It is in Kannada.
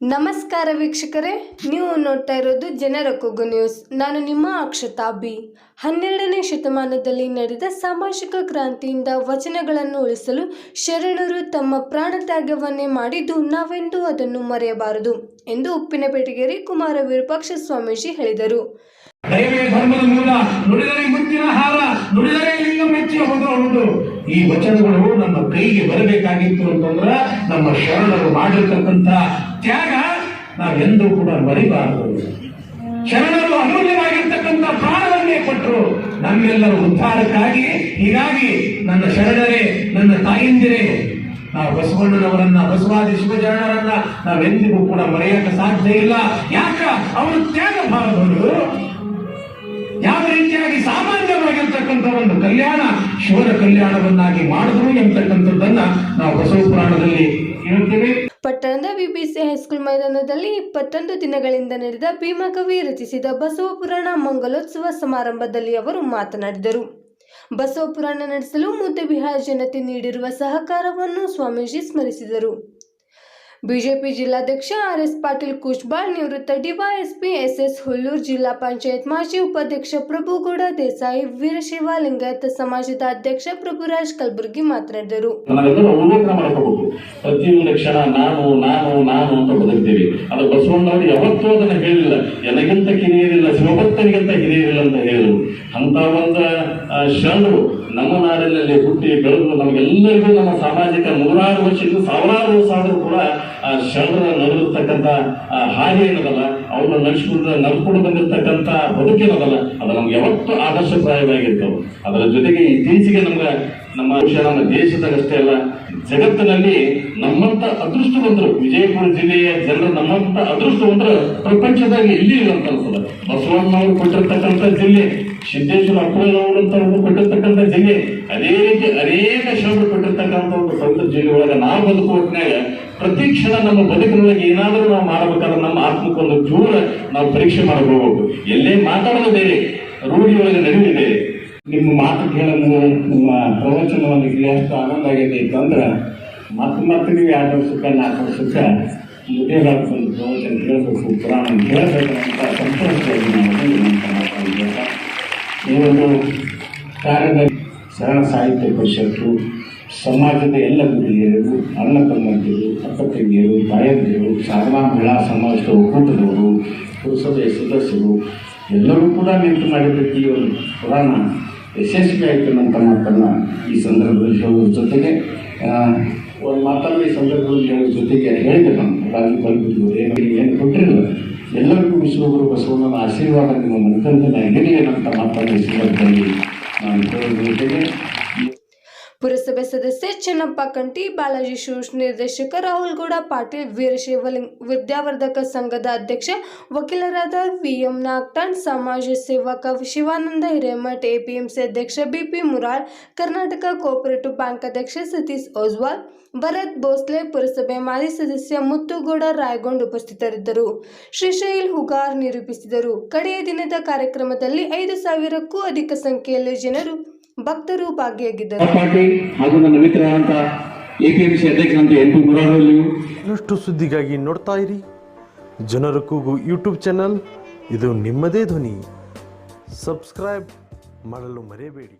ನಮಸ್ಕಾರ ವೀಕ್ಷಕರೇ, ನೀವು ನೋಡ್ತಾ ಇರೋದು ಜನರ ಕೊಗು ನ್ಯೂಸ್. ನಾನು ನಿಮ್ಮ ಅಕ್ಷತಾ ಬಿ. ಹನ್ನೆರಡನೇ ಶತಮಾನದಲ್ಲಿ ನಡೆದ ಸಾಮಾಜಿಕ ಕ್ರಾಂತಿಯಿಂದ ವಚನಗಳನ್ನು ಉಳಿಸಲು ಶರಣರು ತಮ್ಮ ಪ್ರಾಣತ್ಯಾಗವನ್ನೇ ಮಾಡಿದ್ದು ನಾವೆಂದೂ ಅದನ್ನು ಮರೆಯಬಾರದು ಎಂದು ಉಪ್ಪಿನಪೇಟೆಗೆರೆ ಕುಮಾರ ವಿರೂಪಾಕ್ಷ ಸ್ವಾಮೀಜಿ ಹೇಳಿದರು. ಈ ವಚನಗಳು ನಮ್ಮ ಕೈಗೆ ಬರಬೇಕಾಗಿತ್ತು ಅಂತಂದ್ರ ನಮ್ಮ ಶರಣರು ಮಾಡಿರ್ತಕ್ಕಂಥ ತ್ಯಾಗ ನಾವೆಂದೂ ಕೂಡ ಮರಿಬಾರದು. ಶರಣರು ಅಮೂಲ್ಯವಾಗಿರ್ತಕ್ಕಂಥ ಪ್ರಾಣವನ್ನೇ ಕೊಟ್ಟರು ನಮ್ಮೆಲ್ಲರ ಉದ್ಧಾರಕ್ಕಾಗಿ, ಹೀಗಾಗಿ ನನ್ನ ಶರಣರೇ, ನನ್ನ ತಾಯಿಂದಿರೇ ನಾವು ಬಸವಣ್ಣನವರನ್ನ, ಬಸವಾದಿ ಶಿವಜರಣರನ್ನ ನಾವೆಂದಿಗೂ ಕೂಡ ಮರೆಯಕ್ಕೆ ಸಾಧ್ಯ ಇಲ್ಲ. ಯಾಕ? ಅವರು ತ್ಯಾಗ ಭಾರದವರು ಯಾವ ರೀತಿಯಾಗಿ ಸಾಮಾನ್ಯವಾಗಿರ್ತಕ್ಕಂಥ ಒಂದು ಕಲ್ಯಾಣ, ಶಿವನ ಕಲ್ಯಾಣವನ್ನಾಗಿ ಮಾಡಿದ್ರು ಎಂತಕ್ಕಂಥದ್ದನ್ನ ನಾವು ಬಸವ ಪುರಾಣದಲ್ಲಿ ಹೇಳ್ತೇವೆ ಪಟ್ಟಣದ ವಿಬಿಸಿ ಹೈಸ್ಕೂಲ್ ಮೈದಾನದಲ್ಲಿ ಇಪ್ಪತ್ತೊಂದು ದಿನಗಳಿಂದ ನಡೆದ ಭೀಮಕವಿ ರಚಿಸಿದ ಬಸವ ಪುರಾಣ ಮಂಗಲೋತ್ಸವ ಸಮಾರಂಭದಲ್ಲಿ ಅವರು ಮಾತನಾಡಿದರು. ಬಸವ ಪುರಾಣ ನಡೆಸಲು ಮುದ್ದಬಿಹಾರ ಜನತೆ ನೀಡಿರುವ ಸಹಕಾರವನ್ನು ಸ್ವಾಮೀಜಿ ಸ್ಮರಿಸಿದರು. ಬಿಜೆಪಿ ಜಿಲ್ಲಾಧ್ಯಕ್ಷ ಆರ್ ಎಸ್ ಪಾಟೀಲ್ ಕುಶ್ಬಾಳ್ ನಿವೃತ್ತ ಡಿವೈಎಸ್ಪಿ ಎಸ್ ಎಸ್ ಹುಲ್ಲೂರ್ ಜಿಲ್ಲಾ ಪಂಚಾಯತ್ ಮಾಜಿ ಉಪಾಧ್ಯಕ್ಷ ಪ್ರಭುಗೌಡ ದೇಸಾಯಿ ವೀರಶೈವ ಲಿಂಗಾಯತ ಸಮಾಜದ ಅಧ್ಯಕ್ಷ ಪ್ರಭುರಾಜ್ ಕಲಬುರ್ಗಿ ಮಾತನಾಡಿದರು. ಪ್ರತಿಯೊಂದು ಕ್ಷಣ ನಾನು ನಾನು ನಾನು ಅಂತ ಬದುಕ್ತೀವಿ. ಅದು ಬಸವಣ್ಣವರು ಯಾವತ್ತೂ ಅದನ್ನ ಹೇಳಿಲ್ಲ. ನನಗಿಂತ ಕಿರಿಯರಿಲ್ಲ, ಶಿವಭಕ್ತರಿಗಿಂತ ಹಿರಿಯರಿಲ್ಲ ಅಂತ ಹೇಳಿದ್ರು. ಅಂತ ಒಂದು ಶರಣರು ನಮ್ಮ ನಾಡಿನಲ್ಲಿ ಹುಟ್ಟಿ ಬೆಳೆದು ನಮಗೆಲ್ಲರಿಗೂ ನಮ್ಮ ಸಾಮಾಜಿಕ ನೂರಾರು ವರ್ಷದಿಂದ ಸಾವಿರಾರು ವರ್ಷ ಆದರೂ ಕೂಡ ಆ ಶರಣರ ನಡೆದಿರ್ತಕ್ಕಂಥ ಆ ಹಾದಿ ಏನದಲ್ಲ ಅವ್ರನ್ನ ನಡೆಸ್ಕೊಂಡು ನಡ್ಕೊಂಡು ಬಂದಿರತಕ್ಕಂಥ ಬದುಕೇನದಲ್ಲ ಅದು ನಮ್ಗೆ ಯಾವತ್ತೂ ಆದರ್ಶಪ್ರಾಯವಾಗಿರ್ತವೆ ಅದರ ಜೊತೆಗೆ ಇತ್ತೀಚೆಗೆ ನಮ್ಗೆ, ನಮ್ಮ ವಿಷಯ ನಮ್ಮ ದೇಶದಾಗಷ್ಟೇ ಅಲ್ಲ, ಜಗತ್ತಿನಲ್ಲಿ ನಮ್ಮಂತ ಅದೃಷ್ಟವಂತರು, ವಿಜಯಪುರ ಜಿಲ್ಲೆಯ ಜನರು ನಮ್ಮಂತ ಅದೃಷ್ಟವಂತರು ಪ್ರಪಂಚದಾಗ ಇಲ್ಲಿ ಇಲ್ಲ ಅಂತ ಅನ್ಸದ ಬಸವಣ್ಣವರು ಕೊಟ್ಟಿರ್ತಕ್ಕಂಥ ಜಿಲ್ಲೆ, ಸಿದ್ದೇಶ್ವರ ಅಪ್ಪನವರು ಅಂತ ಕೊಟ್ಟಿರ್ತಕ್ಕಂಥ ಜಿಲ್ಲೆ, ಅದೇ ರೀತಿ ಅನೇಕ ಶರಣರು ಕೊಟ್ಟಿರ್ತಕ್ಕಂಥ ಒಂದು ಸ್ವಂತ ಜಿಲ್ಲೆ ಒಳಗೆ ನಾವು ಬದುಕುವ ಹೊತ್ನ್ಯಾಗ ಪ್ರತಿ ಕ್ಷಣ ನಮ್ಮ ಬದುಕಿನೊಳಗೆ ಏನಾದರೂ ನಾವು ಮಾಡಬೇಕಾದ್ರೆ ನಮ್ಮ ಆತ್ಮಕ್ಕೊಂದು ಜೋರ ನಾವು ಪರೀಕ್ಷೆ ಮಾಡಬೇಕು. ಎಲ್ಲೇ ಮಾತಾಡೋದು ಬೇರೆ ರೂಢಿಯೊಳಗೆ ನಡೆಯುತ್ತಿದೆ ನಿಮ್ಮ ಮಾತು ಕೇಳಲು, ನಿಮ್ಮ ಪ್ರವಚನವನ್ನು ಕೇಳಷ್ಟು ಆನಂದ ಆಗಿದೆ ಅಂತಂದ್ರೆ ಮತ್ತೆ ಮತ್ತೆ ನೀವು ಎರಡು ವರ್ಷಕ್ಕೆ, ನಾಲ್ಕು ವರ್ಷಕ್ಕೆ ಒಂದು ಪ್ರವಚನ ಕೇಳಬೇಕು. ಪುರಾಣ ಕೇಳಬೇಕು ಅಂತ ಸಂತೋಷವಾಗಿ ಈ ಒಂದು ಕಾರ್ಯದಲ್ಲಿ ಶರಣ ಸಾಹಿತ್ಯ ಪರಿಷತ್ತು ಸಮಾಜದ ಎಲ್ಲ ಗುರಿಯರು ಅಣ್ಣ ತಮ್ಮಂದಿರು ಅಕ್ಕ ತಂಗಿಯರು ತಾಯಂದಿರು ಸಾಧನಾ ಮಹಿಳಾ ಸಮಾಜದ ಒಕ್ಕೂಟದವರು ಪುರಸಭೆಯ ಸದಸ್ಯರು, ಎಲ್ಲರೂ ಕೂಡ ನಿಂತು ಮಾಡಿದ್ದಕ್ಕೆ ಈ ಒಂದು ಪುರಾಣ ಯಶಸ್ವಿ ಆಯಿತು ಅನ್ನೋ ಮಾತನ್ನು ಈ ಸಂದರ್ಭದಲ್ಲಿ ಹೇಳುವ ಜೊತೆಗೆ ಒಂದು ಮಾತನ್ನು ಈ ಸಂದರ್ಭದಲ್ಲಿ ಹೇಳೋದ್ರ ಜೊತೆಗೆ ಹೇಳಿದೆ ನಾನು ರಾಜು ಕಲ್ಪಿದ್ರು ಏನು ಕೊಟ್ಟಿರಲಿಲ್ಲ ಎಲ್ಲರಿಗೂ ವಿಶ್ವಗುರು ಬಸವಣ್ಣನ ಆಶೀರ್ವಾದ ನಿಮ್ಮ ಮನಕಂದನ ಇರಲಿ ಅನ್ನೋಂಥ ಮಾತನ್ನು ಈ ಸಂದರ್ಭದಲ್ಲಿ ನಾನು ಹೇಳೋದ್ರ ಜೊತೆಗೆ ಪುರಸಭೆ ಸದಸ್ಯ ಚೆನ್ನಪ್ಪ ಕಂಟಿ, ಬಾಲಾಜಿ ಶೂಸ್ ನಿರ್ದೇಶಕ ರಾಹುಲ್ ಗೌಡ ಪಾಟೀಲ್ ವೀರಶೈವ ಲಿಂಗ್- ವಿದ್ಯಾವರ್ಧಕ ಸಂಘದ ಅಧ್ಯಕ್ಷ ವಕೀಲರಾದ ವಿಎಂ ನಾಗ್ತಾಣ್ ಸಮಾಜ ಸೇವಕ ಶಿವಾನಂದ ಹಿರೇಮಠ್, ಎಪಿಎಂಸಿ ಅಧ್ಯಕ್ಷ BP Mural Karnataka cooperative bank ಅಧ್ಯಕ್ಷ ಸತೀಶ್ ಓಜ್ವಾಲ್, ಭರತ್ ಭೋಸ್ಲೆ ಪುರಸಭೆ ಮಾಜಿ ಸದಸ್ಯ ಮುತ್ತುಗೌಡ ರಾಯಗೊಂಡ್ ಉಪಸ್ಥಿತರಿದ್ದರು. ಶ್ರೀಶೈಲ್ ಹುಗಾರ್ ನಿರೂಪಿಸಿದರು. ಕಡೆಯ ದಿನದ ಕಾರ್ಯಕ್ರಮದಲ್ಲಿ ಐದು ಸಾವಿರಕ್ಕೂ ಅಧಿಕ ಸಂಖ್ಯೆಯಲ್ಲಿ ಜನರು ಭಕ್ತರು ಭಾಗಿಯಾಗಿದ್ದರು. ಪಾಟೀಲ್ ಹಾಗೂ ನನ್ನ ಮಿತ್ರರಾದಂಥ ಎ ಪಿ ಅಧ್ಯಕ್ಷರಂತ ಎನ್ ಪಿ ಮುರಾರಲ್ಲಿಯೂ ಇನ್ನಷ್ಟು ಸುದ್ದಿಗಾಗಿ ನೋಡ್ತಾ ಇರಿ. ಜನರ ಕೂಗು ಯೂಟ್ಯೂಬ್ ಚಾನಲ್ ಇದು ನಿಮ್ಮದೇ ಧ್ವನಿ. ಸಬ್ಸ್ಕ್ರೈಬ್ ಮಾಡಲು ಮರೆಯಬೇಡಿ.